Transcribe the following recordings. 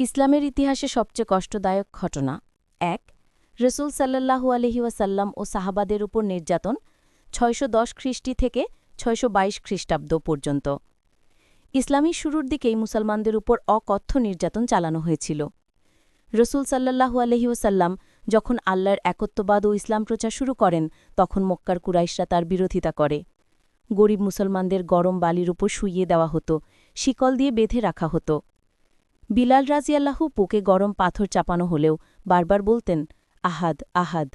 ইসলামের ইতিহাসে সবচেয়ে কষ্টদায়ক ঘটনা, এক, রসুল সাল্লাহু আলহি ওয়াসাল্লাম ও সাহাবাদের উপর নির্যাতন ছয়শো দশ খ্রিস্টি থেকে ছয়শো বাইশ খ্রিস্টাব্দ পর্যন্ত। ইসলামী শুরুর দিকেই মুসলমানদের উপর অকথ্য নির্যাতন চালানো হয়েছিল। রসুল সাল্লাহু আলহি ওসাল্লাম যখন আল্লাহর একত্ববাদ ও ইসলাম প্রচার শুরু করেন, তখন মক্কার কুরাইশরা তার বিরোধিতা করে। গরিব মুসলমানদের গরম বালির উপর শুইয়ে দেওয়া হতো, শিকল দিয়ে বেঁধে রাখা হতো। বিলাল রাজিয়াল্লাহু বুকে গরম পাথর চাপানো হলেও বারবার বলতেন, আহাদ আহাদ।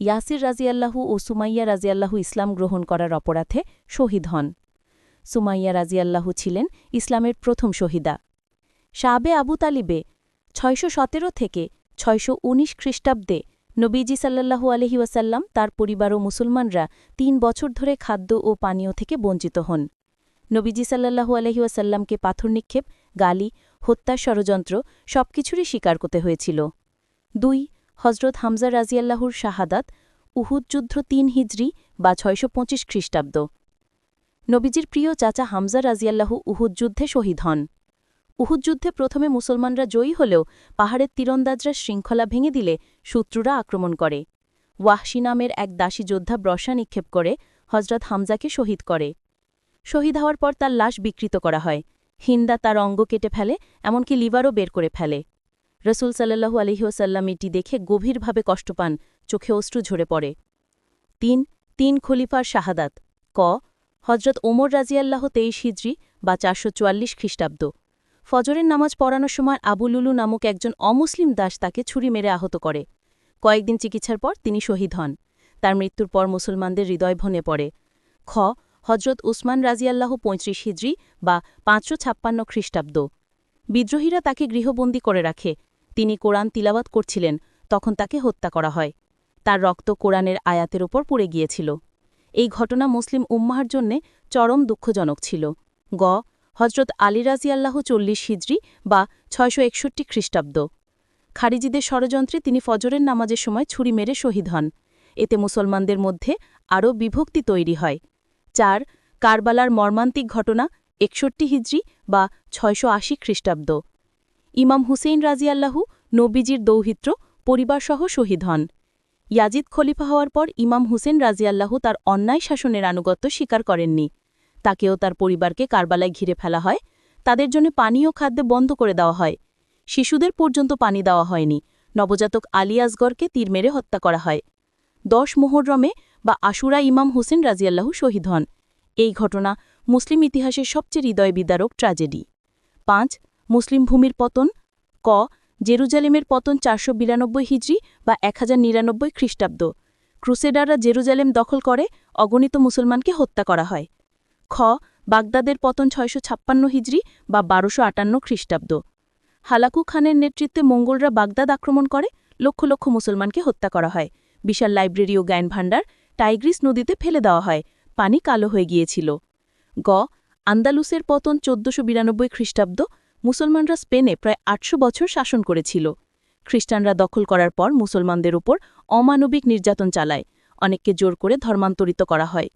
ইয়াসির রাজিয়াল্লাহু ও সুমাইয়া রাজিয়াল্লাহু ইসলাম গ্রহণ করার অপরাধে শহীদ হন। সুমাইয়া রাজিয়াল্লাহু ছিলেন ইসলামের প্রথম শহীদা। শাবে আবু তালিবে ছয়শো সতেরো থেকে ছয়শো উনিশ খ্রিস্টাব্দে নবীজি সাল্লাল্লাহু আলহি ওয়াসাল্লাম তার পরিবার ও মুসলমানরা তিন বছর ধরে খাদ্য ও পানীয় থেকে বঞ্চিত হন। নবীজি সাল্লাল্লাহু আলহি ওয়াসাল্লামকে পাথর নিক্ষেপ গালি হত্যার ষড়যন্ত্র সবকিছুরই স্বীকার করতে হয়েছিল। দুই হজরত হামজা রাজিয়াল্লাহুর শাহাদাত, উহুদ যুদ্ধ তিন হিজরি বা ছয়শো পঁচিশ খ্রিস্টাব্দ। নবীজির প্রিয় চাচা হামজা রাজিয়াল্লাহু উহুদ যুদ্ধে শহীদ হন। উহুদ যুদ্ধে প্রথমে মুসলমানরা জয়ী হলেও পাহাড়ের তীরন্দাজরা শৃঙ্খলা ভেঙে দিলে শত্রুরা আক্রমণ করে। ওয়াহশি নামের এক দাসী যোদ্ধা ব্রশা নিক্ষেপ করে হজরত হামজাকে শহীদ করে। শহীদ হওয়ার পর তার লাশ বিকৃত করা হয়। হিন্দা তার অঙ্গ কেটে ফেলে, এমনকি লিভারও বের করে ফেলে। রসুল সাল্লাহু আলহিউসাল্লাম এটি দেখে গভীরভাবে কষ্ট পান, চোখে অশ্রু ঝরে পড়ে। তিন তিন খলিফার শাহাদাত। ক হজরত ওমর রাজিয়াল্লাহ তেইশ হিজরি বা চারশো চুয়াল্লিশ খ্রিস্টাব্দ। ফজরের নামাজ পড়ানোর সময় আবুলুলু নামক একজন অমুসলিম দাস তাকে ছুরি মেরে আহত করে। কয়েকদিন চিকিৎসার পর তিনি শহীদ হন। তার মৃত্যুর পর মুসলমানদের হৃদয় ভনে পড়ে। খ হজরত উসমান রাজিয়াল্লাহ পঁয়ত্রিশ হিজরি বা পাঁচশো ছাপ্পান্ন খ্রিস্টাব্দ। বিদ্রোহীরা তাকে গৃহবন্দী করে রাখে। তিনি কোরআন তিলাবাত করছিলেন, তখন তাকে হত্যা করা হয়। তার রক্ত কোরআনের আয়াতের ওপর পড়ে গিয়েছিল। এই ঘটনা মুসলিম উম্মাহার জন্যে চরম দুঃখজনক ছিল। গ হজরত আলী রাজিয়াল্লাহ চল্লিশ হিজরি বা ছয়শো একষট্টি খ্রিস্টাব্দ। খারিজিদের ষড়যন্ত্রে তিনি ফজরের নামাজের সময় ছুরি মেরে শহীদ হন। এতে মুসলমানদের মধ্যে আরও বিভক্তি তৈরি হয়। চার, কারবালার মর্মান্তিক ঘটনা, একষট্টি হিজরি বা ছয়শো আশি খ্রিস্টাব্দ। ইমাম হুসেইন রাজিয়াল্লাহু নবীজির দৌহিত্র, পরিবারসহ শহীদ হন। ইয়াজিদ খলিফা হওয়ার পর ইমাম হুসেন রাজিয়াল্লাহু তার অন্যায় শাসনের আনুগত্য স্বীকার করেননি। তাকেও তার পরিবারকে কারবালায় ঘিরে ফেলা হয়। তাদের জন্য পানি ও খাদ্যে বন্ধ করে দেওয়া হয়। শিশুদের পর্যন্ত পানি দেওয়া হয়নি। নবজাতক আলী আসগরকে তীর মেরে হত্যা করা হয়। দশ মোহরমে বা আশুরা ইমাম হুসেন রাজিয়াল্লাহু শহীদ হন। এই ঘটনা মুসলিম ইতিহাসের সবচেয়ে হৃদয় বিদারক ট্র্যাজেডি। পাঁচ, মুসলিম ভূমির পতন। ক, জেরুজালেমের পতন চারশো বিরানব্বই হিজড়ি বা এক হাজার নিরানব্বই খ্রিস্টাব্দ। ক্রুসেডাররা জেরুজালেম দখল করে, অগণিত মুসলমানকে হত্যা করা হয়। খ, বাগদাদের পতন ছয়শো ছাপ্পান্ন হিজড়ি বা বারোশো আটান্ন খ্রিস্টাব্দ। হালাকু খানের নেতৃত্বে মঙ্গলরা বাগদাদ আক্রমণ করে, লক্ষ লক্ষ মুসলমানকে হত্যা করা হয়। বিশাল লাইব্রেরি ও জ্ঞান ভাণ্ডার টাইগ্রিস নদীতে ফেলে দেওয়া হয়। পানি কালো হয়ে গিয়েছিল। গ, আন্দালুসের পতন চোদ্দশো বিরানব্বই খ্রিস্টাব্দ মুসলমানরা স্পেনে প্রায় আটশো বছর শাসন করেছিল। খ্রিস্টানরা দখল করার পর মুসলমানদের উপর অমানবিক নির্যাতন চালায়। অনেককে জোর করে ধর্মান্তরিত করা হয়।